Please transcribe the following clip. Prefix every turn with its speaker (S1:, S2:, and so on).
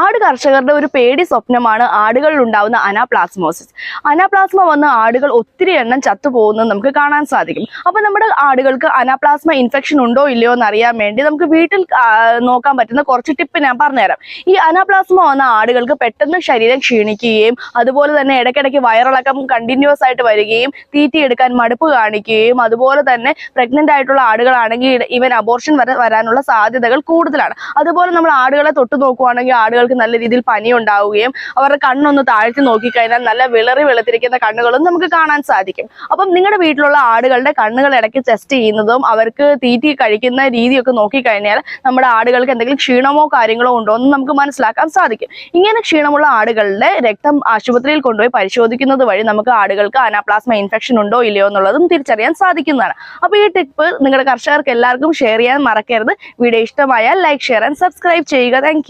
S1: ആട് കർഷകരുടെ ഒരു പേടി സ്വപ്നമാണ് ആടുകളിൽ ഉണ്ടാവുന്ന അനാപ്ലാസ്മോസിസ്. അനാപ്ലാസ്മ വന്ന ആടുകൾ ഒത്തിരി എണ്ണം ചത്തുപോകുന്നത് നമുക്ക് കാണാൻ സാധിക്കും. അപ്പൊ നമ്മുടെ ആടുകൾക്ക് അനാപ്ലാസ്മ ഇൻഫെക്ഷൻ ഉണ്ടോ ഇല്ലയോ എന്ന് അറിയാൻ വേണ്ടി നമുക്ക് വീട്ടിൽ നോക്കാൻ പറ്റുന്ന കുറച്ച് ടിപ്പ് ഞാൻ പറഞ്ഞുതരാം. ഈ അനാപ്ലാസ്മ വന്ന ആടുകൾക്ക് പെട്ടെന്ന് ശരീരം ക്ഷീണിക്കുകയും അതുപോലെ തന്നെ ഇടയ്ക്കിടയ്ക്ക് വയറിളക്കം കണ്ടിന്യൂസ് ആയിട്ട് വരികയും തീറ്റിയെടുക്കാൻ മടുപ്പ് കാണിക്കുകയും അതുപോലെ തന്നെ പ്രഗ്നന്റ് ആയിട്ടുള്ള ആടുകളാണെങ്കിൽ ഇവൻ അബോർഷൻ വരെ വരാനുള്ള സാധ്യതകൾ കൂടുതലാണ്. അതുപോലെ നമ്മൾ ആടുകളെ തൊട്ടു നോക്കുവാണെങ്കിൽ ആടുകൾക്ക് നല്ല രീതിയിൽ പനി ഉണ്ടാവുകയും അവരുടെ കണ്ണൊന്ന് താഴ്ത്തി നോക്കിക്കഴിഞ്ഞാൽ നല്ല വിളറി വെളുത്തിരിക്കുന്ന കണ്ണുകളും നമുക്ക് കാണാൻ സാധിക്കും. അപ്പം നിങ്ങളുടെ വീട്ടിലുള്ള ആടുകളുടെ കണ്ണുകൾ ഇടയ്ക്ക് ടെസ്റ്റ് ചെയ്യുന്നതും അവർക്ക് തീറ്റി കഴിക്കുന്ന രീതിയൊക്കെ നോക്കിക്കഴിഞ്ഞാൽ നമ്മുടെ ആടുകൾക്ക് എന്തെങ്കിലും ക്ഷീണമോ കാര്യങ്ങളോ ഉണ്ടോ എന്ന് നമുക്ക് മനസ്സിലാക്കാൻ സാധിക്കും. ഇങ്ങനെ ക്ഷീണമുള്ള ആടുകളുടെ രക്തം ആശുപത്രിയിൽ കൊണ്ടുപോയി പരിശോധിക്കുന്നത് വഴി നമുക്ക് ആടുകൾക്ക് അനാപ്ലാസ്മ ഇൻഫെക്ഷൻ ഉണ്ടോ ഇല്ലയോ എന്നുള്ളതും തിരിച്ചറിയാൻ സാധിക്കുന്നതാണ്. അപ്പോൾ ഈ ടിപ്പ് നിങ്ങളുടെ കർഷകർക്ക് എല്ലാവർക്കും ഷെയർ ചെയ്യാൻ മറക്കരുത്. വീഡിയോ ഇഷ്ടമായാൽ ലൈക്ക് ഷെയർ ആൻഡ് സബ്സ്ക്രൈബ് ചെയ്യുക. താങ്ക്